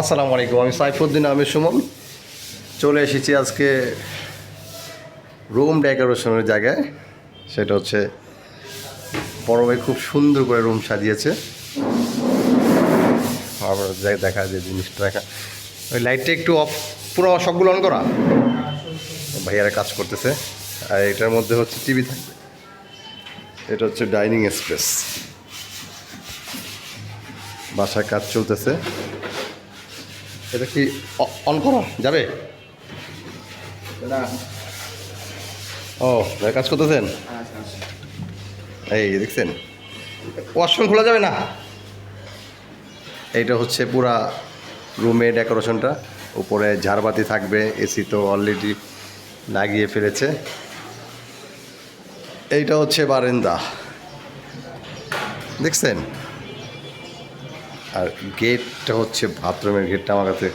আসসালামু আলাইকুম, আমি সাইফুদ্দিন, আমি সুমন। চলে এসেছি আজকে রুম ডেকোরেশনের জায়গায়। সেটা হচ্ছে বড় ভাই খুব সুন্দর করে রুম সাজিয়েছে। আবার দেখা যে জিনিসটা, দেখা ওই লাইটটা একটু অফ পুরো সবগুলো অন করা। ভাইয়ারা কাজ করতেছে। আর এটার মধ্যে হচ্ছে টিভি থাকবে। এটা হচ্ছে ডাইনিং স্পেস বাসায় কাজ চলতেছে। এটা কি অন করা, যাবে? ও কাজ করতেছেন? এই, দেখছেন? ওয়াশরুম খোলা যাবে না? এইটা হচ্ছে পুরা রুমে ডেকোরেশনটা। উপরে ঝাড়বাতি থাকবে এসি তো অলরেডি লাগিয়ে ফেলেছে। এইটা হচ্ছে বারেন্দা। দেখছেন? আর গেটটা হচ্ছে বাথরুমের গেটটা আমার কাছে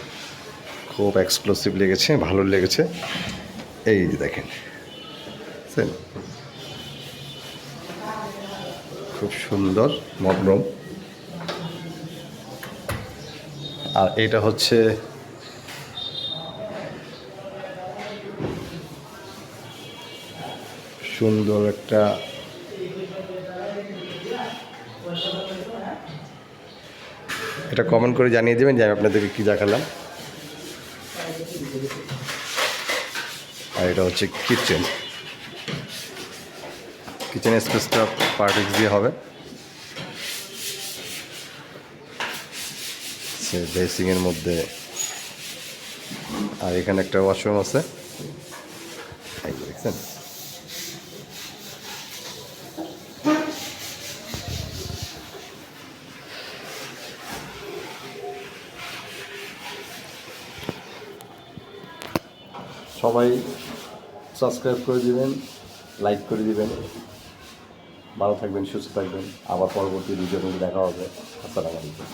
খুব এক্সক্লুসিভ লেগেছে, ভালো লেগেছে এই দেখেন? খুব সুন্দর মনোরম আর এটা হচ্ছে সুন্দর একটা এটা কমেন্ট করে জানিয়ে দেবেন, যে আমি আপনাদেরকে কী দেখালাম। আর এটা হচ্ছে কিচেন কিচেন স্পেসটা পার্টিক্স দিয়ে হবে। সে বেসিংয়ের মধ্যে। আর এখানে একটা ওয়াশরুম আছে। দেখছেন? সবাই সাবস্ক্রাইব করে দিবেন লাইক করে দিবেন। ভালো থাকবেন, সুস্থ থাকবেন। আবার পরবর্তী ভিডিও দেখা হবে। আসসালামু আলাইকুম।